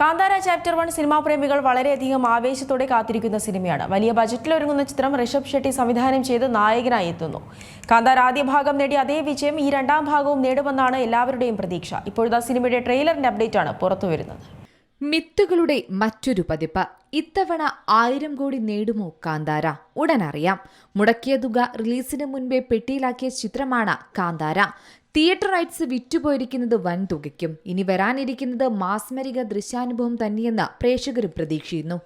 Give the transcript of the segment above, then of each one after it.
Kantara chapter one cinema പ്രേമികൾ വളരെയധികം ആവേശത്തോടെ കാത്തിരിക്കുന്ന സിനിമയാണ്. വലിയ ബജറ്റിൽ ഒരുങ്ങുന്ന ചിത്രം ഋഷഭ് ഷെട്ടി സംവിധാനം ചെയ്ത് നായകനായി എത്തുന്നു. കാന്താര ആദ്യ ഭാഗം നേടിയ അതേ വിജയം ഈ രണ്ടാം ഭാഗവും നേടുമെന്നാണ് എല്ലാവരുടെയും പ്രതീക്ഷ. ഇപ്പോഴത്തെ സിനിമയുടെ ട്രെയിലറിന്റെ അപ്ഡേറ്റ് ആണ് പുറത്തുവരുന്നത് മിത്തുകളുടെ മറ്റൊരു പതിപ്പ്. ഇത്തവണ ആയിരം കോടി നേടുമോ കാന്താര? ഉടനറിയാം. മുടക്കിയ തുക റിലീസിന് മുൻപേ പെട്ടിയിലാക്കിയ ചിത്രമാണ് കാന്താര. തിയേറ്റർ റൈറ്റ്സ് വിറ്റുപോയിരിക്കുന്നത് വൻ തുകയ്ക്കും. ഇനി വരാനിരിക്കുന്നത് മാസ്മരിക ദൃശ്യാനുഭവം തന്നെയെന്ന് പ്രേക്ഷകരും പ്രതീക്ഷിക്കുന്നു.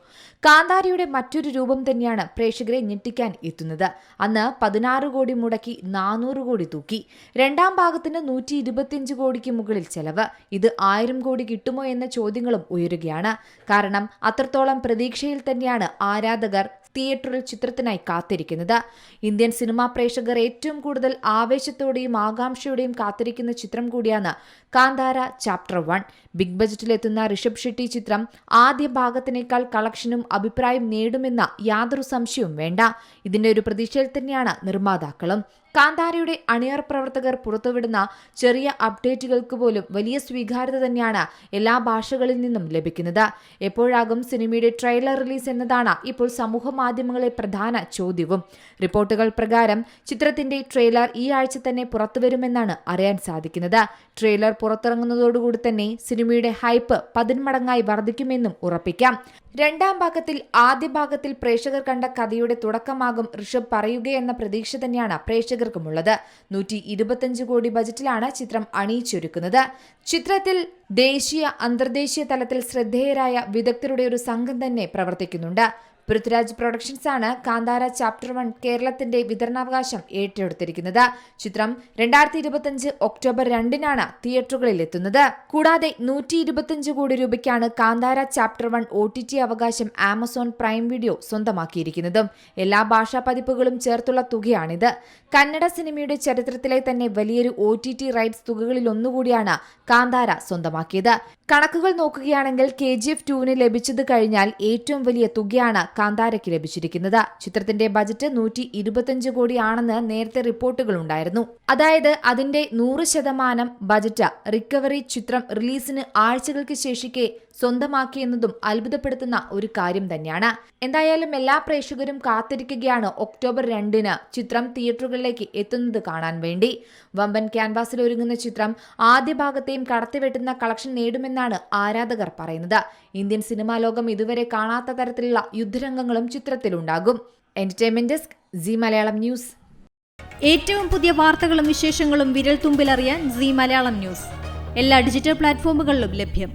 കാന്താരിയുടെ മറ്റൊരു രൂപം തന്നെയാണ് പ്രേക്ഷകരെ ഞെട്ടിക്കാൻ എത്തുന്നത്. അന്ന് പതിനാറ് കോടി മുടക്കി നാനൂറ് കോടി തൂക്കി. രണ്ടാം ഭാഗത്തിന് നൂറ്റി ഇരുപത്തിയഞ്ച് കോടിക്ക് മുകളിൽ ചെലവ്. ഇത് ആയിരം കോടി കിട്ടുമോ എന്ന ചോദ്യങ്ങളും ഉയരുകയാണ്. കാരണം അത്രത്തോളം പ്രതീക്ഷയിൽ തന്നെയാണ് ആരാധകർ തിയേറ്ററിൽ ചിത്രത്തിനായി കാത്തിരിക്കുന്നത്. ഇന്ത്യൻ സിനിമാ പ്രേക്ഷകർ ഏറ്റവും കൂടുതൽ ആവേശത്തോടെയും ആകാംക്ഷയോടെയും കാത്തിരിക്കുന്ന ചിത്രം കൂടിയാണ് കാന്താര ചാപ്റ്റർ വൺ. ബിഗ് ബജറ്റിലെത്തുന്ന ഋഷഭ് ഷെട്ടി ചിത്രം ആദ്യ ഭാഗത്തിനേക്കാൾ കളക്ഷനും അഭിപ്രായം നേടുമെന്ന യാതൊരു സംശയവും വേണ്ട. ഇതിന്റെ ഒരു പ്രതീക്ഷയിൽ തന്നെയാണ് നിർമ്മാതാക്കളും. കാന്താരയുടെ അണിയർ പ്രവർത്തകർ പുറത്തുവിടുന്ന ചെറിയ അപ്ഡേറ്റുകൾക്ക് പോലും വലിയ സ്വീകാര്യത തന്നെയാണ് എല്ലാ ഭാഷകളിൽ നിന്നും ലഭിക്കുന്നത്. എപ്പോഴാകും സിനിമയുടെ ട്രെയിലർ റിലീസ് എന്നതാണ് ഇപ്പോൾ സമൂഹ മാധ്യമങ്ങളെ പ്രധാന ചോദ്യവും. റിപ്പോർട്ടുകൾ പ്രകാരം ചിത്രത്തിന്റെ ട്രെയിലർ ഈ ആഴ്ച തന്നെ പുറത്തുവരുമെന്നാണ് അറിയാൻ സാധിക്കുന്നത്. ട്രെയിലർ പുറത്തിറങ്ങുന്നതോടുകൂടി തന്നെ സിനിമയുടെ ഹൈപ്പ് പതിന്മടങ്ങായി വർദ്ധിക്കുമെന്നും ഉറപ്പിക്കാം. രണ്ടാം ഭാഗത്തിൽ ആദ്യ ഭാഗത്തിൽ പ്രേക്ഷകർ കണ്ട കഥയുടെ തുടക്കമാകും ഋഷഭ് പറയുകയെന്ന പ്രതീക്ഷ തന്നെയാണ് പ്രേക്ഷകർക്കുമുള്ളത് നൂറ്റി ഇരുപത്തിയഞ്ച് കോടി ബജറ്റിലാണ് ചിത്രം അണിയിച്ചൊരുക്കുന്നത്. ചിത്രത്തിൽ ദേശീയ അന്തർദേശീയ തലത്തിൽ ശ്രദ്ധേയരായ വിദഗ്ധരുടെ ഒരു സംഘം തന്നെ പ്രവർത്തിക്കുന്നുണ്ട്. പൃഥ്വിരാജ് പ്രൊഡക്ഷൻസ് ആണ് കാന്താര ചാപ്റ്റർ വൺ കേരളത്തിന്റെ വിതരണാവകാശം ഏറ്റെടുത്തിരിക്കുന്നത്. ചിത്രം രണ്ടായിരത്തി ഇരുപത്തിയഞ്ച് ഒക്ടോബർ രണ്ടിനാണ് തിയേറ്ററുകളിൽ എത്തുന്നത്. കൂടാതെ നൂറ്റി ഇരുപത്തിയഞ്ച് കോടി രൂപയ്ക്കാണ് Kantara chapter one O T T അവകാശം ആമസോൺ പ്രൈം വീഡിയോ സ്വന്തമാക്കിയിരിക്കുന്നതും. എല്ലാ ഭാഷാ പതിപ്പുകളും ചേർത്തുള്ള തുകയാണിത്. കന്നഡ സിനിമയുടെ ചരിത്രത്തിലെ തന്നെ വലിയൊരു ഒ ടി ടി റൈറ്റ്സ് തുകകളിൽ ഒന്നുകൂടിയാണ് കാന്താര സ്വന്തമാക്കിയത്. കണക്കുകൾ നോക്കുകയാണെങ്കിൽ കെ ജി എഫ് ടുവിന് ലഭിച്ചത് കഴിഞ്ഞാൽ ഏറ്റവും വലിയ തുകയാണ് കാന്താരയ്ക്ക് ലഭിച്ചിരിക്കുന്നത്. ചിത്രത്തിന്റെ ബജറ്റ് നൂറ്റി ഇരുപത്തിയഞ്ച് കോടിയാണെന്ന് നേരത്തെ റിപ്പോർട്ടുകൾ ഉണ്ടായിരുന്നു അതായത് അതിന്റെ നൂറ് ശതമാനം ബജറ്റ് റിക്കവറി ചിത്രം റിലീസിന് ആഴ്ചകൾക്ക് ശേഷിക്കെ സ്വന്തമാക്കിയെന്നതും അത്ഭുതപ്പെടുത്തുന്ന ഒരു കാര്യം തന്നെയാണ്. എന്തായാലും എല്ലാ പ്രേക്ഷകരും കാത്തിരിക്കുകയാണ് ഒക്ടോബർ രണ്ടിന് ചിത്രം തിയേറ്ററുകളിലേക്ക് എത്തുന്നത് കാണാൻ വേണ്ടി. വമ്പൻ ക്യാൻവാസിൽ ഒരുങ്ങുന്ന ചിത്രം ആദ്യ ഭാഗത്തെയും കടത്തിവെട്ടുന്ന കളക്ഷൻ നേടുമെന്നാണ് ആരാധകർ പറയുന്നത്. ഇന്ത്യൻ സിനിമാ ലോകം ഇതുവരെ കാണാത്ത തരത്തിലുള്ള യുദ്ധരംഗങ്ങളും ചിത്രത്തിലുണ്ടാകും. Entertainment desk Zee Malayalam news ഏറ്റവും പുതിയ വാർത്തകളും വിശേഷങ്ങളും വിരൽ തുമ്പിലറിയാൻ സി മലയാളം ന്യൂസ് എല്ലാ ഡിജിറ്റൽ പ്ലാറ്റ്ഫോമുകളിലും ലഭ്യം.